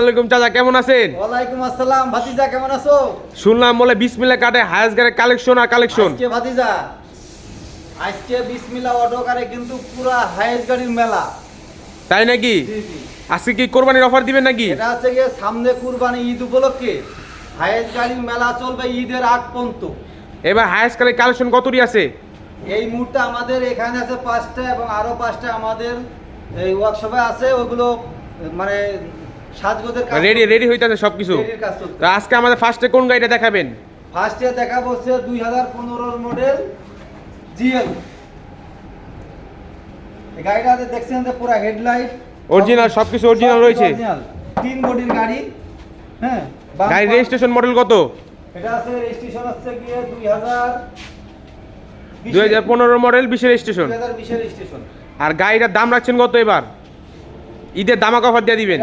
আলাইকুম চাচা কেমন আছেন? ওয়ালাইকুম আসসালাম। ভাতিজা কেমন আছো? শুনলাম বলে বিসমিল্লা কাটে হায়াস গাড়ির কালেকশন আর কালেকশন আজকে ভাতিজা আজকে বিসমিল্লা অটো কারে কিন্তু পুরা হাইস গাড়ির মেলা। তাই নাকি? জি জি। আজকে কি কোরবানির অফার দিবেন নাকি? এটা হচ্ছে গিয়ে সামনে কুরবানি ঈদ উপলক্ষে গাড়ির মেলা চলবে ঈদের আগ পর্যন্ত। এবার হায়াস গাড়ির কালেকশন কতটি আছে? এই মুহূর্তে আমাদের এখানে আছে পাঁচটা এবং আরও পাঁচটা আমাদের এই ওয়ার্কশপে আছে। ওগুলো মানে সাজগোজের কাজ রেডি রেডি হইতাছে সবকিছু। রেডির কাজ চলছে। তো আজকে আমাদের ফার্স্টে কোন গাড়িটা দেখাবেন? ফার্স্টে দেখা বলছে দুই হাজার পনেরোর মডেল জিএল গাড়িটাতে দেখছেন যে পুরো হেডলাইট সবকিছু original রয়েছে। তিন বডির গাড়ি হ্যাঁ? রেজিস্ট্রেশন মডেল কত? এটা আছে রেজিস্ট্রেশন হচ্ছে গিয়ে দুই হাজার দুই হাজার পনেরো মডেল রেজিস্ট্রেশন রেজিস্ট্রেশন আর গাড়িটার দাম রাখছেন কত এবার? ঈদের দামাক অফার দিয়ে দিবেন।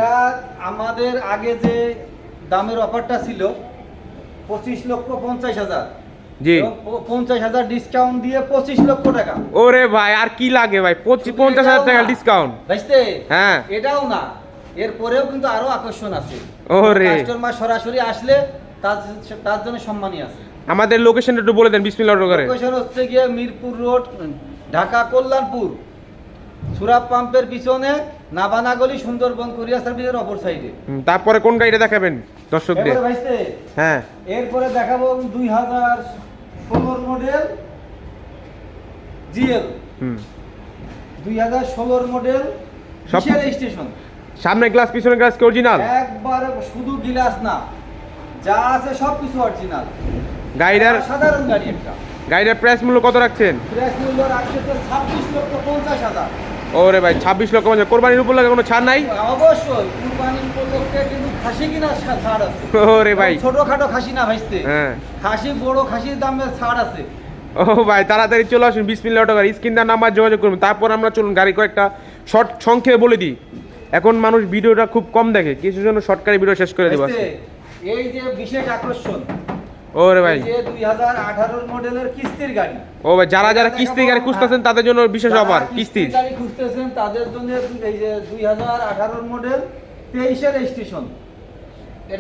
আমাদের আগে যে দামের অফারটা ছিল পঁচিশ লক্ষ পঞ্চাশ হাজার। জি। পঞ্চাশ হাজার ডিসকাউন্ট দিয়ে পঁচিশ লক্ষ টাকা। ওরে ভাই আর কি লাগে ভাই? পঞ্চাশ হাজার টাকা ডিসকাউন্ট বুঝতে হ্যাঁ। এটাও না। এরপরেও কিন্তু আরও আকর্ষণ আছে। ওরে। কাস্টমার সরাসরি আসলে তার তার জন্য সম্মানই আছে। আমাদের লোকেশনটা একটু বলে দেন বিসমিল্লা অটো করে। লোকেশন হচ্ছে গিয়ে মিরপুর রোড ঢাকা কল্যাণপুর সুরাব পাম্পের পিছনে নাবানাগলি সুন্দরবন কোরিয়া সার্ভিসের অপর সাইডে। তারপরে কোন গাড়িটা দেখাবেন দর্শকদের? হ্যাঁ। এরপরে দেখাবো দুই হাজার ষোলোর মডেল জিএল। দুই হাজার ষোলোর মডেল স্টেশন। সামনে গ্লাস পিছনে গ্লাস কি অরিজিনাল একবার শুধু গিলাস না যা আছে সব কিছু অরিজিনাল গাড়িটার সাধারণ গাড়ি একটা। গাড়িটার প্রাইস মূল্য কত রাখছেন? প্রাইস মূল্য রাখছে ছাব্বিশ লক্ষ পঞ্চাশ হাজার। ওরে ভাই ছাব্বিশ লক্ষ মানে কোরবানির উপর লাগে কোনো ছাড় নাই? অবশ্যই কুরবানি উপলক্ষে কিন্তু খাসি কিনা ছাড় আছে। ওরে ভাই। ছোটখাটো খাসি না ভাইস্তে। হ্যাঁ। খাসি বড় খাসির দামে ছাড় আছে। ও ভাই তাড়াতাড়ি চলে আসুন বিসমিল্লা অটো গাড়ি স্ক্রিন তার নাম্বার যোগাযোগ করুন। তারপর আমরা চলুন গাড়ি কয়েকটা শর্ট সংক্ষেপে বলে দিই। এখন মানুষ ভিডিওটা খুব কম দেখে কিছু জন্য শর্টকারি ভিডিও শেষ করে দেবো এই যে বিশেষ আকর্ষণ ওরে ভাই। মডেলের কিস্তির গাড়ি। ও ভাই যারা যারা কিস্তি গাড়ি খুঁজতেছেন তাদের জন্য বিশেষ অফার কিস্তির কিস্তির। গাড়ি খুঁজতেছেন তাদের জন্য এই যে দুই হাজার আঠারোর মডেল তেইশের রেজিস্ট্রেশন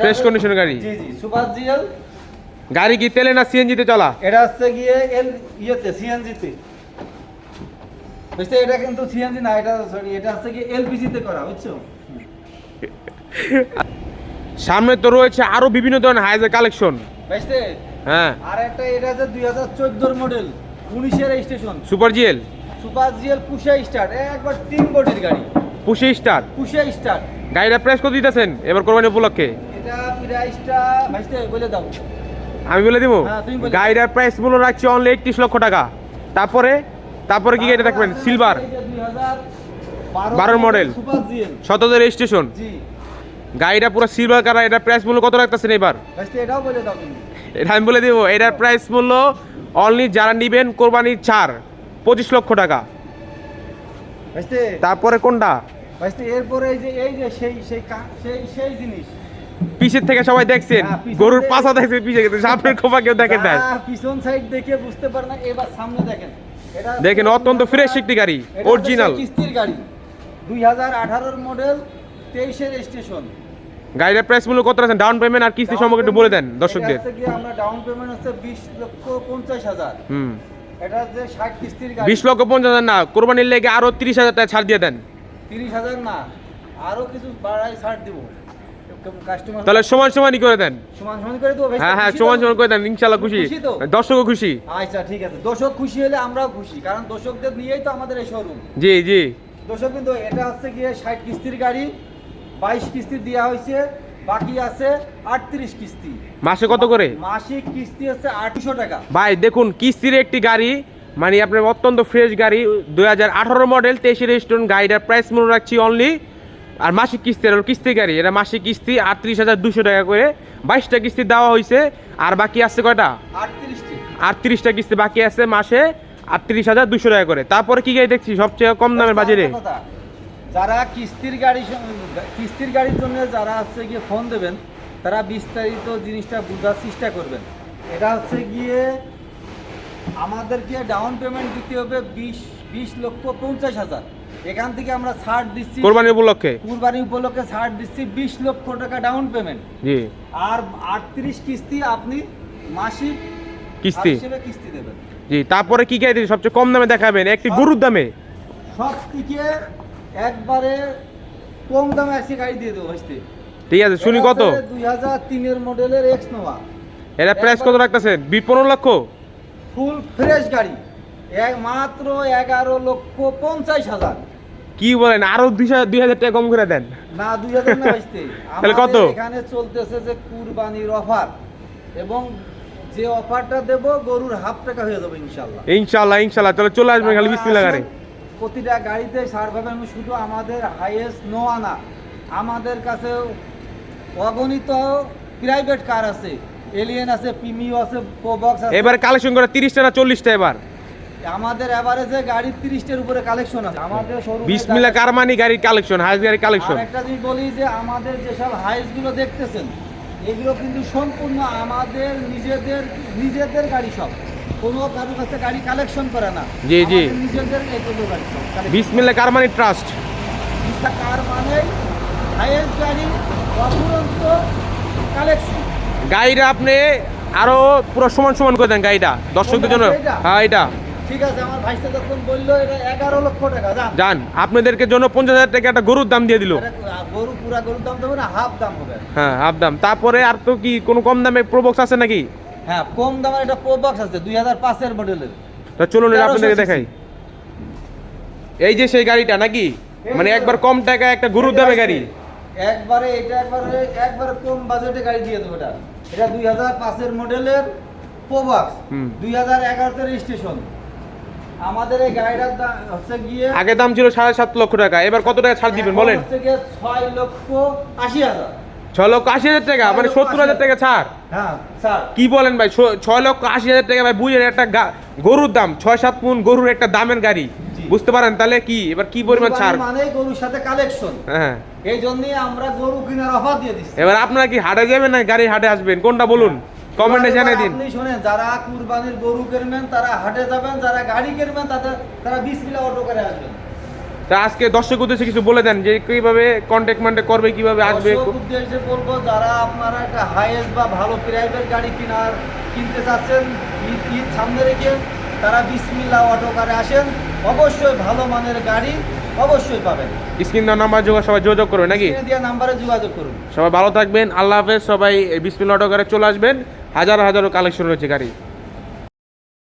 Fresh condition গাড়ি। জি জি সুপার জিএল গাড়ি কি তেলে না সিএনজিতে চলা? এটা হচ্ছে গিয়ে এল ইয়েতে সিএনজিতে বুঝতে এটা কিন্তু সিএনজি না এটা সরি এটা হচ্ছে গিয়ে এলপিজিতে করা বুঝছ? সামনে তো রয়েছে আরও বিভিন্ন ধরনের হাইজের কালেকশন হ্যাঁ। আর একটা এটা আছে দুই হাজার চোদ্দোর মডেল উনিশের registration super GL super GL push start একবার তিন বডির গাড়ি। পুশি স্টার পুষে স্টার্ট গাড়িটা প্রাইস কত দিতেছেন? এবার কোরবানি উপলক্ষে? এটা প্রাইসটা ভাইস্তে বলে দাও। আমি বলে দিব? গাড়িটার প্রাইস মূল্য রাখছি অনলি একত্রিশ লক্ষ টাকা। তারপরে তারপরে কি গাড়ি দেখবেন? সিলভার বারোর মডেল শতদের রেজিস্ট্রেশন গাড়িটা পুরো সিলভার কালার এটার প্রাইস মূল্য কত রাখতেছেন এবার? এটা আমি বলে দিব এটার প্রাইস মূল্য অনলি যারা নিবেন কোরবানির ছাড় পঁচিশ লক্ষ টাকা। তারপরে কোনটা? ভাইস্তে এরপরে এই যে এই যে সেই সেই সেই সেই জিনিস। পিছের থেকে সবাই দেখছেন হ্যাঁ, গরুর পাশা দেখছে পিছে কিন্তু খোপা কেউ দেখেন নাই। পিছন সাইড দেখে বুঝতে পারে না এবার সামনে দেখেন। দেখেন অত্যন্ত ফ্রেশ একটি গাড়ি অরিজিনাল কিস্তির গাড়ি। দুই হাজার আঠারোর মডেল তেইশের স্টেশন গাড়ির প্রাইস মূল্য কত আছেন ডাউন পেমেন্ট আর কিস্তি সম্পর্কে একটু বলে দেন দর্শকদের। আমরা ডাউন পেমেন্ট হচ্ছে বিশ লক্ষ পঞ্চাশ হাজার। হুম। এটা হচ্ছে ষাট কিস্তির গাড়ি। বিশ লক্ষ পঞ্চাশ হাজার না কোরবানির লেগে আরও তিরিশ হাজার টাকা ছাড় দিয়ে দেন। তিরিশ হাজার না আরও কিছু বাড়াই ছাড় দিব। তাহলে সমান সমানই করে দেন। সমান সমান করে দেবো হ্যাঁ হ্যাঁ সমান সমান করে দেন খুশি। দর্শকও খুশি। আচ্ছা ঠিক আছে। দর্শক খুশি হলে আমরাও খুশি কারণ দর্শকদের নিয়েই তো আমাদের এই শোরুম জি জি। দর্শক কিন্তু এটা হচ্ছে গিয়ে ষাট কিস্তির গাড়ি বাইশ কিস্তি দেওয়া হয়েছে বাকি আছে আটত্রিশ কিস্তি। মাসে কত করে? মাসিক কিস্তি হচ্ছে আটশো টাকা। ভাই দেখুন কিস্তির একটি গাড়ি মানে আপনার অত্যন্ত ফ্রেশ গাড়ি দুই হাজার আঠারো মডেল তেইশে রেজিস্ট্রেশন গাড়িটার প্রাইস মনে রাখছি অনলি আর মাসিক কিস্তি আর কিস্তি গাড়ি এটা মাসিক কিস্তি আটত্রিশ হাজার দুশো টাকা করে। বাইশটা কিস্তি দেওয়া হয়েছে আর বাকি আছে কয়টা? আটত্রিশটি। আটত্রিশটা কিস্তি বাকি আছে মাসে আটত্রিশ হাজার দুশো টাকা করে। তারপরে কি গাড়ি দেখছি? সবচেয়ে কম দামের বাজারে? যারা কিস্তির গাড়ি কিস্তির গাড়ির জন্য যারা হচ্ছে গিয়ে ফোন দেবেন তারা বিস্তারিত জিনিসটা বোঝার চেষ্টা করবেন। এটা হচ্ছে গিয়ে আমাদেরকে ডাউন পেমেন্ট দিতে হবে বিশ বিশ লক্ষ পঞ্চাশ হাজার। এখান থেকে আমরা ছাড় দিচ্ছি কোরবানি উপলক্ষে? কুরবানি উপলক্ষে ছাড় দিচ্ছি বিশ লক্ষ টাকা ডাউন পেমেন্ট জি। আর আটত্রিশ কিস্তি আপনি মাসিক কিস্তি। কিস্তি দেবেন। জি তারপরে কি গাড়ি সবচেয়ে কম দামে দেখাবেন? একটি গরুর দামে? সব থেকে একবারে কম দামে আসি গাড়ি দিয়ে দেবো ভাইস্তে ঠিক আছে শুনি কত? দুই হাজার তিনের মডেলের এক্স নোভা এটা প্রাইস কত রাখতেছেন বি পনেরো লক্ষ? ফুল ফ্রেশ গাড়ি। এক মাত্র এগারো লক্ষ পঞ্চাশ হাজার। কি বলেন আরও দুই হাজার টাকা কম করে দেন। না দুই হাজার না ভাইস্তে তাহলে কত? এখানে চলতেছে যে কুরবানির অফার। এবং যে অফারটা দেব গরুর হাফ টাকা হয়ে যাবে ইনশাল্লাহ। ইনশাল্লাহ ইনশাল্লাহ। তাহলে চলে আসবেন খালি বিসমিল্লাহ গাড়ি। প্রতিটা গাড়িতে সার পাবেন শুধু আমাদের হাইয়েস্ট নো আনা। আমাদের কাছে অগণিত প্রাইভেট কার আছে। এলিয়েন আছে পিমিও আছে প্রবক্স আছে। এবার কালেকশন করে তিরিশটা না চল্লিশটা এবার? আমাদের এভারেজে গাড়ি তিরিশটার উপরে কালেকশন আছে। আমাদের শোরুমে বিসমিল্লাহ কারমানি গাড়ির কালেকশন হাইস গাড়ির কালেকশন একটা জিনিস বলি যে আমাদের যেসব হাইসগুলো দেখতেছেন এগুলো কিন্তু সম্পূর্ণ আমাদের নিজেদের নিজেদের গাড়ি সব। কোনো কাছে গাড়ি কালেকশন করে না। জি, জি। নিজেদের এগুলো গাড়ি সব। কারমানি ট্রাস্ট মানে হাইয়েস্ট গাড়ি কালেকশন গাড়িটা আপনি আরও পুরো সমান সমান করে দেন গাড়িটা দর্শকদের জন্য। হ্যাঁ এটা ঠিক আছে আমার ভাইসটা যখন বলল এটা এগারো লক্ষ টাকা যান আপনাদেরকে জন্য পঞ্চাশ হাজার টাকা একটা গরুর দাম দিয়ে দিল। গরু পুরা গরুর দাম দেবো না হাফ দাম হবে। হ্যাঁ হাফ দাম। তারপরে আর তো কি কোনো কম দামে প্রবক্স আছে নাকি? হ্যাঁ কম দামের একটা প্রোবক্স আছে দুই হাজার পাঁচের মডেলের তা চলুন এটা 1300 আপনাদেরকে দেখাই। এই যে সেই গাড়িটা নাকি? মানে একবার কম টাকায় একটা গরুর দামে গাড়ি। একবারে এটা একবারে একবারে কম বাজেটে গাড়ি দিয়ে দেবো এটা। এটা দুই হাজার পাঁচের মডেলের প্রোবক্স। দুই হাজার এগারোতে রেজিস্ট্রেশন আমাদের এই গাড়িটার দাম হচ্ছে গিয়ে আগে দাম ছিল সাড়ে সাত লক্ষ টাকা এবার কত টাকা ছাড় দিবেন বলেন? হচ্ছে গিয়ে ছয় লক্ষ আশি হাজার। ছয় লক্ষ আশি হাজার টাকা মানে সত্তর হাজার। টাকা ছাড়। কি বলেন ভাই? ছয় লক্ষ আশি হাজার টাকা ভাই বুঝেন একটা গরুর দাম ছয় সাত পুন গরুর একটা দামের গাড়ি। বুঝতে পারেন তাহলে কি? এবার কি পরিমাণ ছাড়? মানে গরুর সাথে কালেকশন হ্যাঁ। এই জন্যই আমরা গরু কেনার অফার দিয়ে দিচ্ছি। এবার আপনারা কি হাটে যাবেন না গাড়ি হাটে আসবেন? কোনটা বলুন? কমেন্টে জানিয়ে দিন। আপনি শোনেন যারা কুরবানির গরু কিনবেন তারা হাটে যাবেন যারা গাড়ি কিনবেন তাদের তারা বিশ মিলা অটো করে আসবেন। তা আজকে দর্শক উদ্দেশ্যে কিছু বলে দেন যে কীভাবে কন্ট্যাক্ট মান্টে করবে কীভাবে আসবে উদ্দেশ্যে বলব যারা আপনারা একটা হাইয়েস্ট বা ভালো প্রাইভেট গাড়ি কেনার কিনতে চাচ্ছেন ঈদ ঈদ সামনে রেখে তারা বিসমিল্লা অটো করে আসেন অবশ্যই ভালো মানের গাড়ি অবশ্যই পাবেন। স্ক্রিন দেওয়ার নাম্বার যোগা সবাই যোগাযোগ করবে নাকি? দেওয়া নাম্বারে যোগাযোগ করুন। সবাই ভালো থাকবেন আল্লাহ হাফেজ সবাই বিসমিল অটো করে চলে আসবেন হাজার হাজারো কালেকশন রয়েছে গাড়ি।